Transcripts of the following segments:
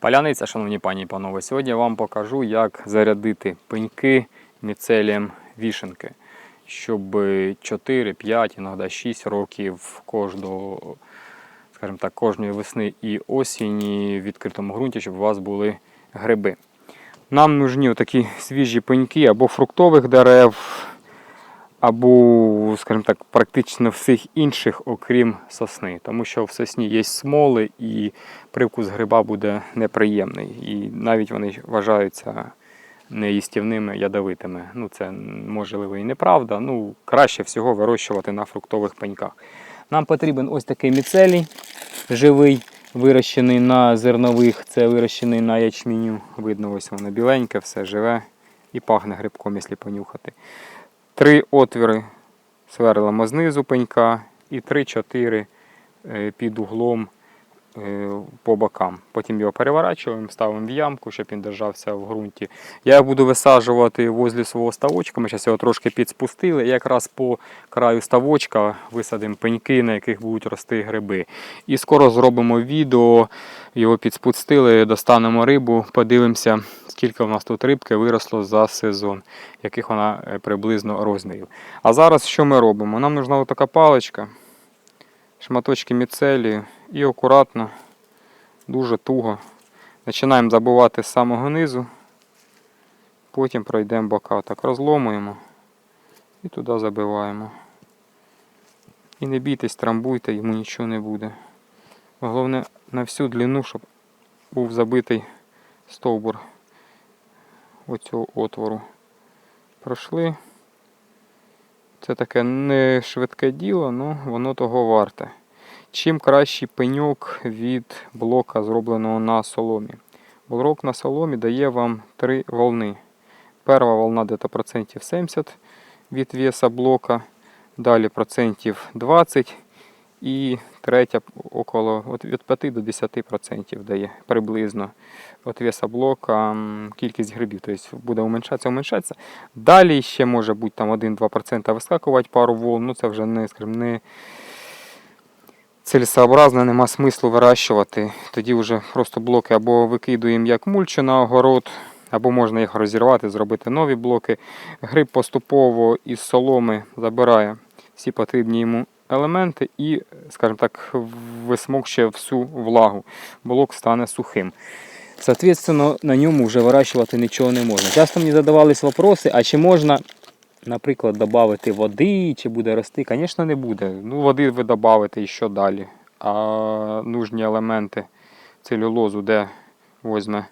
Паляниця, шановні пані і панове, сьогодні я вам покажу, як зарядити пеньки міцелієм вішенки, щоб 4, 5, іноді 6 років кожного, скажімо так, кожної весни і осені в відкритому ґрунті, щоб у вас були гриби. Нам нужні такі свіжі пеньки або фруктових дерев, або, скажімо так, практично всіх інших, окрім сосни. Тому що в сосні є смоли і привкус гриба буде неприємний. І навіть вони вважаються неїстівними, ядовитими. Ну, це можливо і неправда. Ну, краще всього вирощувати на фруктових пеньках. Нам потрібен ось такий міцелій живий, вирощений на зернових, це вирощений на ячменю. Видно, ось воно біленьке, все живе і пахне грибком, якщо понюхати. Три отвіри. Сверлимо знизу пенька і 3-4 е, під углом по бокам. Потім його переворачуємо, ставимо в ямку, щоб він держався в ґрунті. Я його буду висаджувати возле свого ставочка. Ми зараз його трошки підспустили. Якраз по краю ставочка висадимо пеньки, на яких будуть рости гриби. І скоро зробимо відео, його підспустили, достанемо рибу, подивимося, скільки у нас тут рибки виросло за сезон, яких вона е, приблизно розмірів. А зараз що ми робимо? Нам нужна така паличка, шматочки міцелію і акуратно, дуже туго. Починаємо забивати з самого низу, потім пройдемо бока. Так розломуємо і туди забиваємо. І не бійтесь, трамбуйте, йому нічого не буде. Головне на всю длину, щоб був забитий стовбур оцього отвору. Пройшли. Це таке не швидке діло, але воно того варте. Чим кращий пеньок від блока, зробленого на соломі. Блок на соломі дає вам три волни. Перша волна десь процентів 70 від веса блока, далі процентів 20 і третя около від 5 до 10% дає приблизно от веса блока кількість грибів. Тобто буде уменшатися, уменшатися. Далі ще може бути там 1-2% вискакувати пару волн, ну це вже не, скажімо, не цілесообразно, нема смислу вирощувати. Тоді вже просто блоки або викидуємо як мульчу на огород, або можна їх розірвати, зробити нові блоки. Гриб поступово із соломи забирає всі потрібні йому елементи і, скажімо так, висмокче всю влагу. Блок стане сухим. Соответственно, на ньому вже вирощувати нічого не можна. Часто мені задавались вопроси, а чи можна, наприклад, додати води, чи буде рости? Звісно, не буде. Ну, води ви додаєте і що далі. А нужні елементи целюлозу, де возьме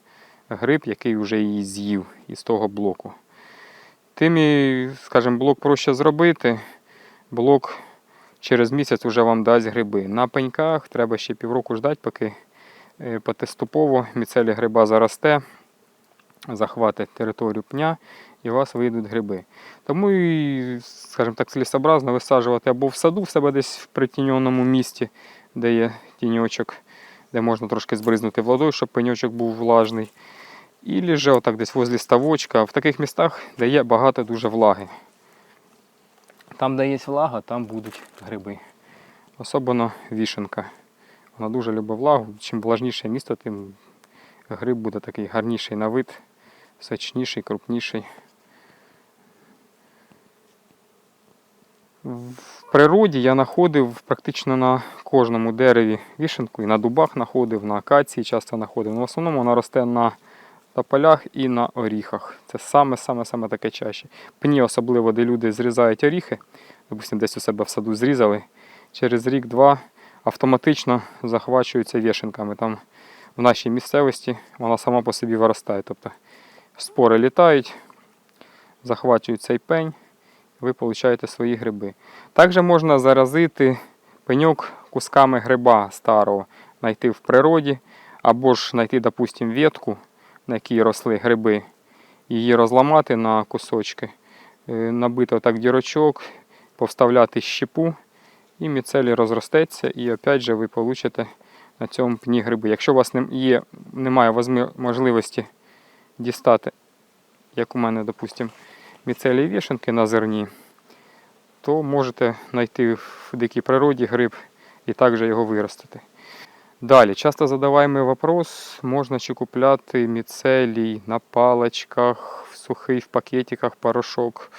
гриб, який вже її з'їв із того блоку. Тим і, скажімо, блок проще зробити. Блок через місяць вже вам дасть гриби. На пеньках треба ще півроку ждати, поки е, потеступово міцелі гриба заросте, захватить територію пня і у вас вийдуть гриби. Тому і, скажімо так, цілесообразно висаджувати або в саду в себе десь в притіньоному місці, де є тіньочок, де можна трошки збризнути водою, щоб пеньочок був влажний. І же отак десь возле ставочка, в таких містах, де є багато дуже влаги. Там, де є влага, там будуть гриби. Особливо вішенка. Вона дуже любить влагу. Чим влажніше місто, тим гриб буде такий гарніший на вид, сочніший, крупніший. В природі я знаходив практично на кожному дереві вішенку, і на дубах знаходив, на акації часто знаходив. Ну, в основному вона росте на тополях і на оріхах. Це саме-саме-саме таке чаще. Пні, особливо, де люди зрізають оріхи, допустимо, десь у себе в саду зрізали, через рік-два автоматично захвачуються вішенками. Там в нашій місцевості вона сама по собі виростає. Тобто спори літають, захвачують цей пень, ви отримуєте свої гриби. Також можна заразити пеньок кусками гриба старого, знайти в природі, або ж знайти, допустимо, ветку, на якій росли гриби, її розламати на кусочки, е, набити отак дірочок, повставляти щепу, і міцелій розростеться, і опять же ви получите на цьому пні гриби. Якщо у вас є, немає можливості дістати, як у мене, допустимо, міцелій вішенки на зерні, то можете знайти в дикій природі гриб і також його виростити. Далі, часто задаваємий вопрос, можна чи купляти міцелій на паличках, в сухий, в пакетиках, порошок.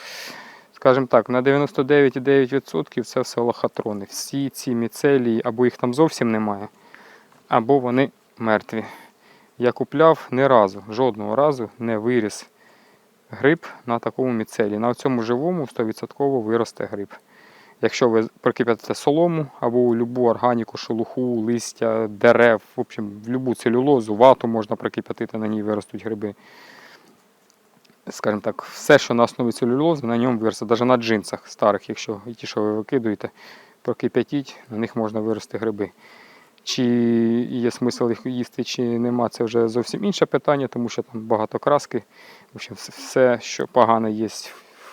Скажімо так, на 99,9% це все лохотрони. Всі ці міцелії або їх там зовсім немає, або вони мертві. Я купляв ні разу, жодного разу не виріс гриб на такому міцелі. На цьому живому 100% виросте гриб. Якщо ви прикип'ятите солому або любу органіку, шелуху, листя, дерев, в общем, любу целюлозу, вату можна прикип'ятити, на ній виростуть гриби. Скажімо так, все, що на основі целюлози, на ньому виросте. Навіть на джинсах старих, якщо ті, що ви викидуєте, прокип'ятіть, на них можна вирости гриби. Чи є смисл їх їсти, чи нема, це вже зовсім інше питання, тому що там багато краски. В общем, все, що погане є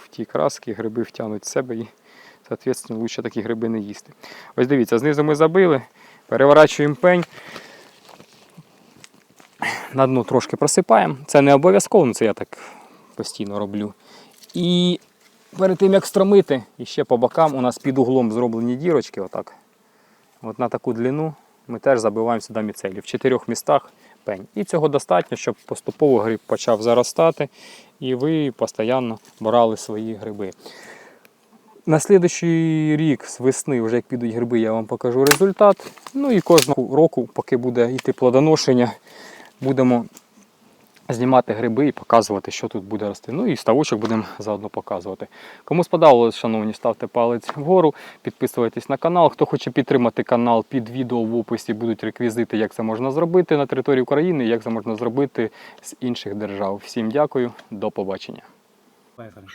в тій краски, гриби втягнуть в себе і, соответственно, лучше такі гриби не їсти. Ось дивіться, знизу ми забили, переворачуємо пень. На дно трошки просипаємо. Це не обов'язково, це я так постійно роблю. І перед тим як стромити, і ще по бокам у нас під углом зроблені дірочки. Отак. От на таку длину ми теж забиваємо сюди міцелі. В чотирьох містах пень. І цього достатньо, щоб поступово гриб почав заростати, і ви постійно брали свої гриби. На слідуючий рік з весни, вже як підуть гриби, я вам покажу результат. Ну і кожного року, поки буде йти плодоношення, будемо знімати гриби і показувати, що тут буде рости. Ну і ставочок будемо заодно показувати. Кому сподобалось, шановні, ставте палець вгору, підписуйтесь на канал. Хто хоче підтримати канал, під відео в описі будуть реквізити, як це можна зробити на території України, як це можна зробити з інших держав. Всім дякую, до побачення. Поехали.